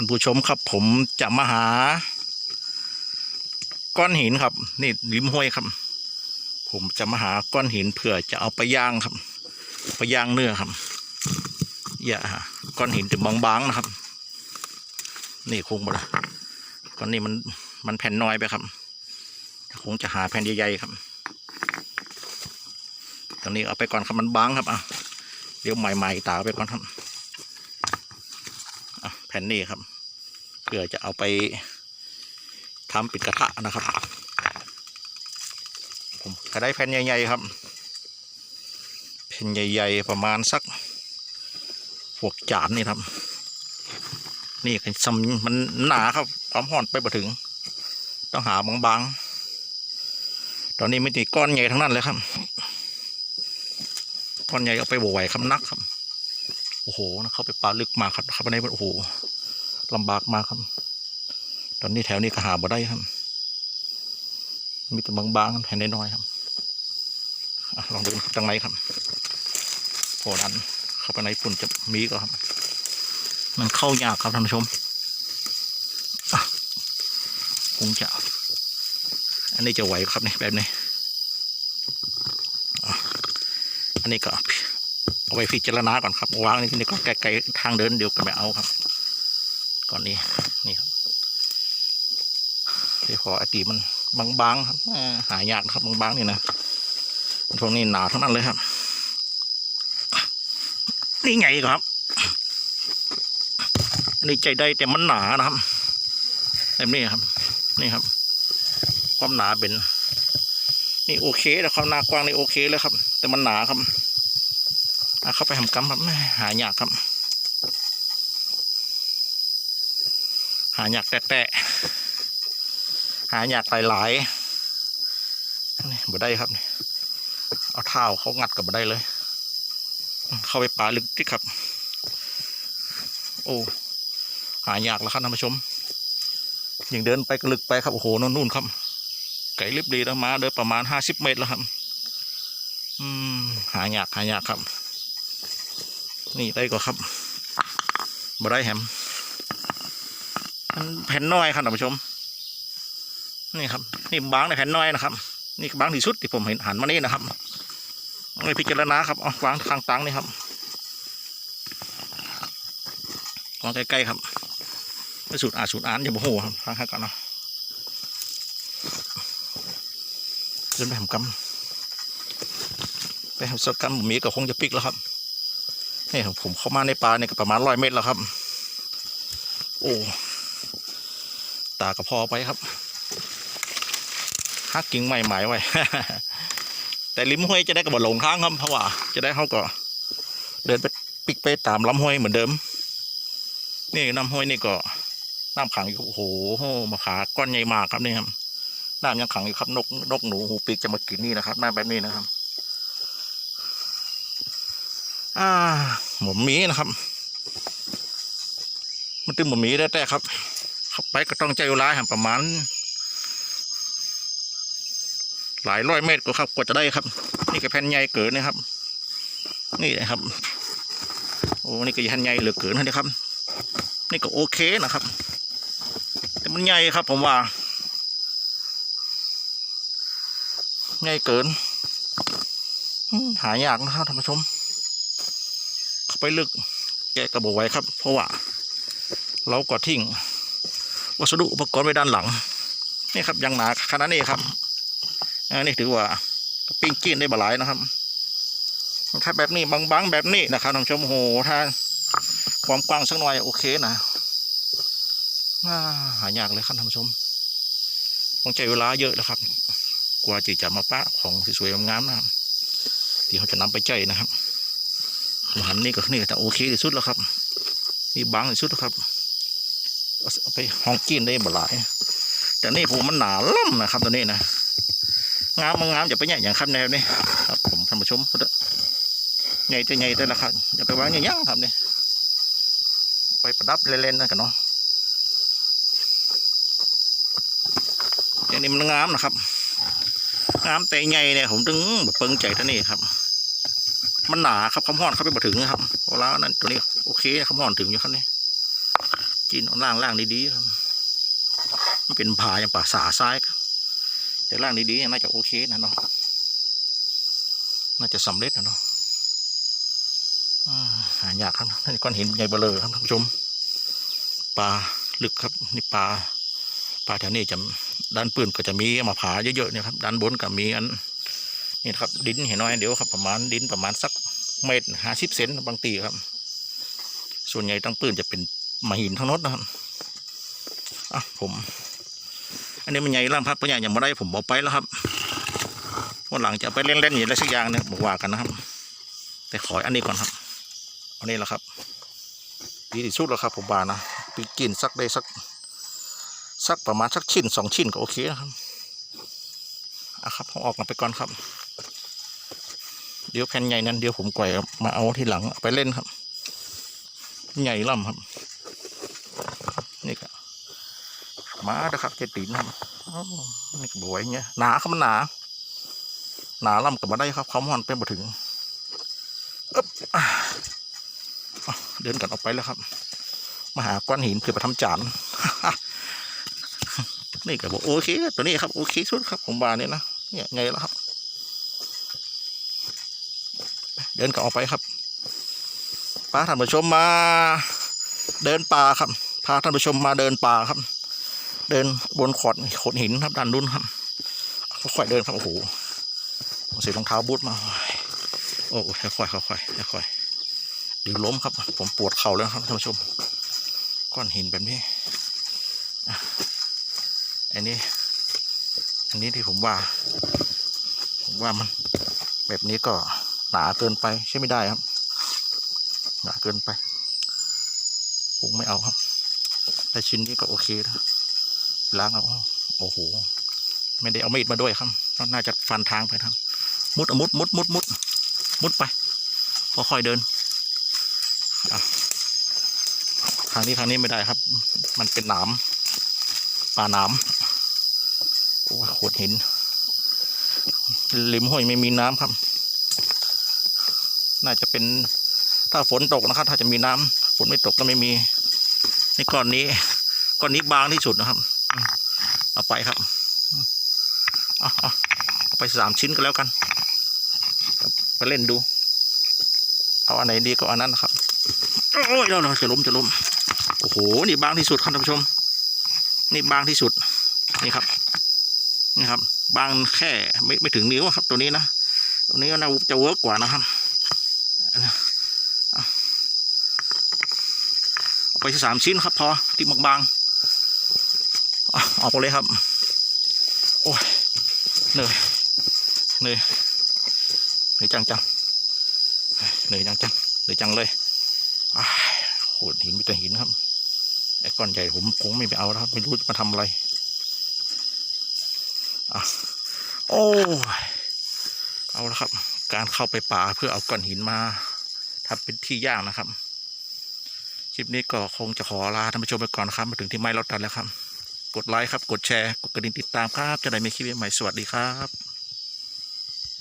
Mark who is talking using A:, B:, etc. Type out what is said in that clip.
A: ท่านผู้ชมครับ ผมจะมาหา ก้อนหินครับ นี่ริมห้วยครับ ผมจะมาหาก้อนหินเผื่อจะเอาไปย่างครับ ไปย่างเนื้อครับอย่าก้อนหินจะบางๆนะครับ นี่คงบ่ละก้อนนี้มันมันแผ่นน้อยไปครับ คงจะหาแผ่นใหญ่ๆครับตอนนี้เอาไปก่อนครับมันบางครับอะเดี๋ยวใหม่ๆตาไปก่อนครับอะแผ่นนี้ครับ เพื่อจะเอาไปทำปิดกระทะนะครับ ผมก็ได้แผ่นใหญ่ๆครับแผ่นใหญ่ ๆ ประมาณสักพวกจานนี่ครับ นี่คือซัมมันหนาครับ ความห่อนไปบ่ถึง ต้องหาบางๆ ตอนนี้ไม่ตีก้อนใหญ่ทั้งนั้นเลยครับ ก้อนใหญ่เอาไปบวไหวคำนักครับ โอ้โหนะเข้าไปปลาลึกมากครับเข้าไปในโอ้โห ลำบากมากครับ ตอนนี้แถวนี้ก็หาบ่ได้ครับ มีแต่บางๆแผ่นน้อยๆครับอลองดูจังไรครับโผล่นั้นเข้าไปในฝุ่นจะมีก็ครับ มันเข้ายากครับท่านผู้ชมคงจะ อันนี้จะไหวครับนี่แบบนี้อันนี้ก็เอาไว้พิจารณาก่อนครับวางนี่นี่ก็ไกลๆทางเดินเดียวก็ไม่เอาครับ ก่อนนี้นี่ครับที่พออดีมันบางๆครับหายากครับบางๆนี่นะพวกนี้หนาทั้งนั้นเลยครับ นี่ไงครับอันนี้ใจได้แต่มันหนานะครับแบบนี้ครับ นี่ครับ ความหนาเป็น นี่โอเคแล้วความหนากว้างนี่โอเคเลยครับ แต่มันหนาครับอะเข้าไปทำกำครับหายากครับ หายากแตะๆหายากหลายๆนี่บ่ได้ครับนี่เอาเท้าเขางัดกับบ่ได้เลย เข้าไปป่าลึกที่ครับ โอ้หายากแล้วครับท่านผู้ชมยิ่งเดินไปก็ลึกไปครับโอ้โหนู่นนู่นครับ ไก่ลิบดีแล้วมาเดินประมาณห้าสิบเมตรแล้วครับอืมหายากหายากครับ นี่ได้ก็ครับบ่ได้แฮม แผ่นน้อยครับท่านผู้ชม นี่ครับนี่บางในแผ่นน้อยนะครับ นี่บางที่สุดที่ผมเห็นหันมานี่นะครับไม่พิจารณาครับเอาวางทางตังนี่ครับวางใกล้ๆครับไปสูตรอาสูตรอ่านอย่าโมโหครับฟังให้ก่อนเนาะเดินไปทำกำไปทำสกรรมหมีก็คงจะปิกแล้วครับนี่ผมเข้ามาในป่าเนี่ยก็ประมาณร้อยเมตรแล้วครับ โอ้ ตากระพอไปครับหักกิ่งใหม่หมายไว้ แต่ริมห้วยจะได้กระบหลงทางครับเพราะว่า จะได้เขาก็ เดินไปปิกไปตามลำห้วยเหมือนเดิม นี่น้ำห้วยนี่ก็น้ำขังอยู่โอ้โหมาขาก้อนใหญ่มากครับนี่ครับน้ำยังขังอยู่ครับนกนกหนูหูปีกจะมากินนี่นะครับน้ำแบบนี้นะครับ อ่าหมูหมีนะครับ มันตึงหมูหมีได้แต่ครับ เข้าไปก็ต้องใจเวลาครับประมาณ หลายร้อยเมตรก็ครับกว่าจะได้ครับ นี่ก็แผ่นใหญ่เกินนะครับ นี่นะครับ โอ้นี่ก็แผ่นใหญ่เหลือเกินนะครับ นี่ก็โอเคนะครับ แต่มันใหญ่ครับ ผมว่าง่ายเกินหายากนะครับท่านผู้ชม เข้าไปลึกแกะกระบอกไว้ครับ เพราะว่า เราก็ทิ้ง วัสดุอุปกรณ์ไว้ด้านหลัง นี่ครับยังหนาขนาดนี้ครับอันนี้ถือว่าปิ้งกินได้บหลายนะครับ ถ้าแบบนี้บางๆแบบนี้นะครับท่านชมโอ้โหถ้าความกว้างสักหน่อยโอเคนะาหายากเลยครับท่านผู้ชมต้องใช้เวลาเยอะนะครับ กว่าจะจะมาปะของสวยๆงามๆนะครับที่เขาจะนำไปใจนะครับหันนี่ก็นี่แต่โอเคที่สุดแล้วครับ นี่บางที่สุดแล้วครับ เอาไปห้องกินได้บ่หลายแต่นี่ผมมันหนาล่ำนะครับตัวนี้นะงามมันงามอย่าไปใหญ่อย่างครับแนวนี้ครับผมท่านผู้ชมพุทธใหญ่จะใหญ่แต่ละครับอย่าไปวางอย่างยังครับเนี่ยไปประดับเล่นๆนะกันเนาะอย่างนี้มันงามนะครับน้ำแต่ใหญ่เนี่ยผมถึงแบบเปิงใจท่านี่ครับ มันหนาครับคำห้อนเข้าไปบ่ถึงนะครับเวลานั้นตัวนี้โอเคคำห้อนถึงอยู่ครับนี่ กินล่างล่างดีๆครับมันเป็นผาอย่างป่าสาซ้ายครับแต่ล่างดีๆน่าจะโอเคนะเนาะน่าจะสำเร็จนะเนาะหายากครับนี่ก้อนหินใหญ่เบลอครับท่านผู้ชมปลาลึกครับนี่ปลาปลาแถวนี้จะด้านปืนก็จะมีมาผาเยอะๆเนี่ยครับด้านบนก็มีอันนี่ครับดินเห็นน้อยเดี๋ยวครับประมาณดินประมาณสักเมตรห้าสิบเซนบางตีครับ ส่วนใหญ่ตั้งปืนจะเป็น มาหินทั้งนั้นะครับอะผม อันนี้มันใหญ่ล่างพักปัญญาอย่างมาได้ผมบอกไปแล้วครับวันหลังจะเอาไปเล่นๆอย่างไรสักอย่างเนี่ยบอกว่ากันนะครับ แต่ขออันนี้ก่อนครับอันนี้แหละครับดีที่สุดแล้วครับผมบานะปีกินสักได้สักสักประมาณสักชิ้นสองชิ้นก็โอเคนะครับอะครับเอาออกกันไปก่อนครับ เดี๋ยวแผ่นใหญ่นั้นเดี๋ยวผมก่อยมาเอาที่หลังไปเล่นครับ ใหญ่ล่ำครับ นี่ก็มาเด้อครับเจตีนครับนี่ก็บวยเงี้ยหนาครับมันหนาหนาล่ำกับมาได้ครับความหอนเป็นบ่ถึงเดินกันออกไปแล้วครับมาหาก้อนหินเพื่อไปทำจานนี่ก็บอกโอเค ตัวนี้ครับโอเคสุดครับผมบาเนี่ยนะเนี่ยไงแล้วครับ เดินกันออกไปครับพาท่านผู้ชมมา เดินป่าครับ พาท่านผู้ชมมาเดินป่าครับ เดินบนขอดขดหินครับด้านนู้นครับค่อยเดินครับโอ้โหใส่รองเท้าบูทมา โอ้โหค่อยๆค่อยๆค่อยๆเดี๋ยวล้มครับ ผมปวดเข่าแล้วครับท่านผู้ชม ก้อนหินแบบนี้อันนี้ อันนี้ที่ผมว่า ผมว่ามันแบบนี้ก็หนาเกินไปใช่ไม่ได้ครับ หนาเกินไปคงไม่เอาครับ แต่ชิ้นนี้ก็โอเคนะล้างเอาโอ้โห ไม่ได้เอามีดมาด้วยครับ น่าจะฟันทางไปครับ มุดเอามุดมุดมุดมุดมุดไปค่อยๆเดินทางนี้ทางนี้ไม่ได้ครับ มันเป็นหนามป่าหนามโอ้ยโขดหินริมห้วยไม่มีน้ำครับ น่าจะเป็นถ้าฝนตกนะครับ ถ้าจะมีน้ำฝนไม่ตกก็ไม่มี นี่ก้อนนี้ก้อนนี้บางที่สุดนะครับเอาไปครับเอาเอาเอาไปสามชิ้นก็แล้วกัน ไปเล่นดู เอาอันไหนดีก็อันนั้นนะครับโอ้ยเราเราจะล้มจะล้มโอ้โหนี่บางที่สุดครับท่านผู้ชม นี่บางที่สุดนี่ครับนี่ครับ บางแค่ไม่ไม่ถึงนิ้วครับ ตัวนี้นะตัวนี้ก็น่าจะเวิร์กกว่านะครับ เอา ไปสามชิ้นครับพอที่บางๆออกไปเลยครับ โอ้ยเหนื่อยเหนื่อยเหนื่อยจังจังเหนื่อยจังจังเหนื่อยจังเลยโหดหินมีแต่หินครับไอ้ก้อนใหญ่ผมคงไม่ไปเอาแล้วครับไม่รู้จะมาทำอะไรอะโอ้ยเอาละครับ การเข้าไปป่าเพื่อเอาก้อนหินมาทำเป็นที่ย่างนะครับ คลิปนี้ก็คงจะขอลาท่านผู้ชมไปก่อนนะครับ มาถึงที่ไม้เราตัดแล้วครับ กดไลค์ครับ กดแชร์ กดกระดิ่งติดตามครับ จะได้ไม่คลิปใหม่สวัสดีครับ